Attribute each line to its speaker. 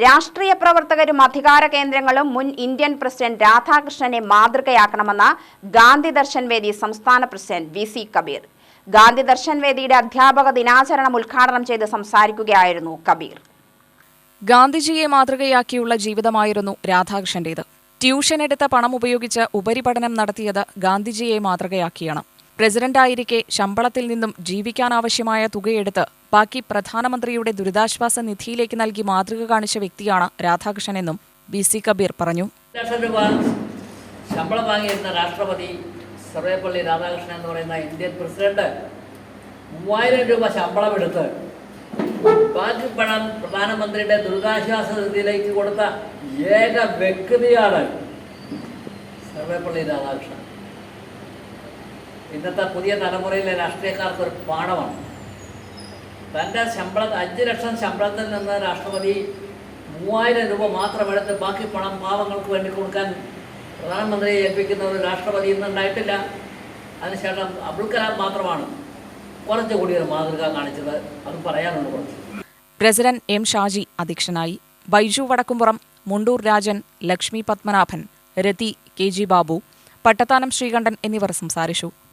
Speaker 1: രാഷ്ട്രീയ പ്രവർത്തകരും അധികാര കേന്ദ്രങ്ങളും മുൻ ഇന്ത്യൻ പ്രസിഡന്റ് രാധാകൃഷ്ണനെ മാതൃകയാക്കണമെന്ന് ഗാന്ധി ദർശൻ വേദി സംസ്ഥാന president V C Kabeer. Gandhi Darshan വേദിയുടെ അധ്യാപക ദിനാചരണം ഉദ്ഘാടനം ചെയ്ത് സംസാരിക്കുകയായിരുന്നു കബീർ.
Speaker 2: ഗാന്ധിജിയെ മാതൃകയാക്കിയുള്ള ജീവിതമായിരുന്നു രാധാകൃഷ്ണന്റേത്. ട്യൂഷൻ എടുത്ത പണം ഉപയോഗിച്ച് ഉപരിപഠനം നടത്തിയത് ഗാന്ധിജിയെ മാതൃകയാക്കിയാണ്. പ്രസിഡന്റായിരിക്കെ ശമ്പളത്തിൽ നിന്നും ജീവിക്കാനാവശ്യമായ തുകയെടുത്ത് ബാക്കി പ്രധാനമന്ത്രിയുടെ ദുരിതാശ്വാസ നിധിയിലേക്ക് നൽകി മാതൃക കാണിച്ച വ്യക്തിയാണ് രാധാകൃഷ്ണനെന്നും ബി സി കബീർ പറഞ്ഞു.
Speaker 3: ശമ്പളം വാങ്ങിയിരുന്ന രാഷ്ട്രപതി സർവേപ്പള്ളി രാധാകൃഷ്ണൻ എന്ന് പറയുന്ന ഇന്ത്യൻ പ്രസിഡന്റ് മൂവായിരം രൂപ ശമ്പളം എടുത്ത് ബാക്കി പണം പ്രധാനമന്ത്രിയുടെ ദുരിതാശ്വാസ നിധിയിലേക്ക് കൊടുത്ത ഏക വ്യക്തിയാണ് സർവേപ്പള്ളി രാധാകൃഷ്ണൻ. ഇന്നത്തെ പുതിയ തലമുറയിലെ രാഷ്ട്രീയക്കാർക്ക് ഒരു പാഠമാണ്. തന്റെ ശമ്പള അഞ്ച് ലക്ഷം ശമ്പളത്തിൽ നിന്ന് രാഷ്ട്രപതി മൂവായിരം രൂപ മാത്രം എടുത്ത് ബാക്കി പണം പാവങ്ങൾക്ക് വേണ്ടി കൊടുക്കാൻ പ്രധാനമന്ത്രിയെ ഏൽപ്പിക്കുന്ന ഒരു രാഷ്ട്രപതി ഇന്നുണ്ടായിട്ടില്ല അതിനുശേഷം അബ്ദുൽ കലാം മാത്രമാണ് കുറച്ചുകൂടി ഒരു മാതൃക കാണിച്ചത്. അത് പറയാനുണ്ട് കുറച്ച്.
Speaker 2: പ്രസിഡന്റ് എം ഷാജി അധ്യക്ഷനായി. ബൈജു വടക്കുംപുറം മുണ്ടൂർ രാജൻ ലക്ഷ്മി പത്മനാഭൻ രതി കെ ജി ബാബു പട്ടത്താനം ശ്രീകണ്ഠൻ എന്നിവർ സംസാരിച്ചു.